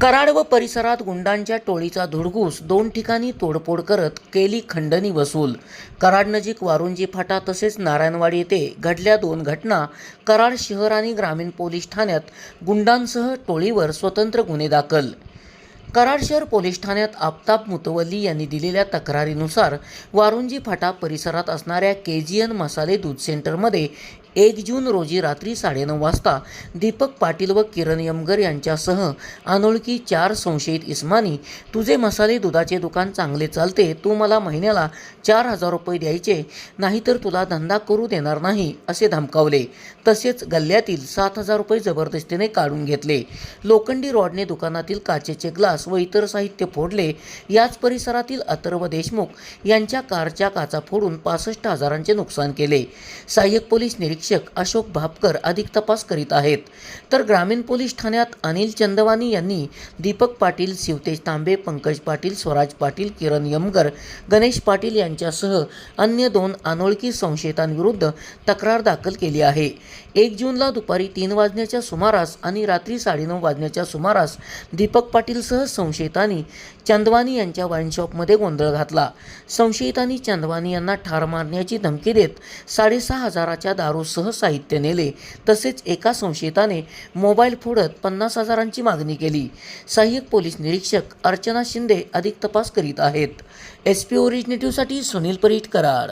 कराड व परिसरात गुंडांच्या टोळीचा धुडगूस दोन ठिकाणी तोडफोड करत केली खंडणी वसूल. कराड नजीक वारुंजी फाटा तसेच नारायणवाडी येथे घडल्या दोन घटना. कराड शहर आणि ग्रामीण पोलीस ठाण्यात गुंडांसह टोळीवर स्वतंत्र गुन्हे दाखल. कराड शहर पोलीस ठाण्यात आफताब मुतवल्ली यांनी दिलेल्या तक्रारीनुसार वारुंजी फाटा परिसरात असणाऱ्या के जी एन मसाले दूध सेंटरमध्ये एक जून रोजी रात्री साडेनऊ वाजता दीपक पाटील व किरण यमगर यांच्यासह अनोळखी चार संशयित इस्मानी तुझे मसाले दुधाचे दुकान चांगले चालते तू मला महिन्याला चार हजार रुपये द्यायचे नाहीतर तुला धंदा करू देणार नाही असे धमकावले. तसेच गल्ल्यातील सात हजार रुपये जबरदस्तीने काढून घेतले. लोखंडी रॉडने दुकानातील काचेचे ग्लास व इतर साहित्य फोडले. याच परिसरातील अथर्व देशमुख यांच्या कारच्या काचा फोडून पासष्ट हजारांचे नुकसान केले. सहाय्यक पोलीस निरीक्षक अशोक भापकर अधिक तपास करीत आहेत. तर ग्रामीण पोलीस ठाण्यात अनिल चंदवानी यांनी दीपक पाटील शिवतेज तांबे पंकज पाटील स्वराज पाटील किरण यमगर गणेश पाटील यांच्यासह अन्य दोन अनोळखी संशयितांविरुद्ध तक्रार दाखल केली आहे. एक जूनला दुपारी तीन वाजण्याच्या सुमारास आणि रात्री साडेनऊ वाजण्याच्या सुमारास दीपक पाटीलसह संशयितांनी चंदवानी यांच्या वाईन शॉपमध्ये गोंधळ घातला. संशयितांनी चंदवानी यांना ठार मारण्याची धमकी देत साडेसहा हजाराच्या दारूसह साहित्य नेले. तसेच एका संशयिताने मोबाईल फोडत पन्नास हजारांची मागणी केली. सहाय्यक पोलीस निरीक्षक अर्चना शिंदे अधिक तपास करीत आहेत. एस पी ओरिजिनेटिव्हसाठी सुनील परीट कराड.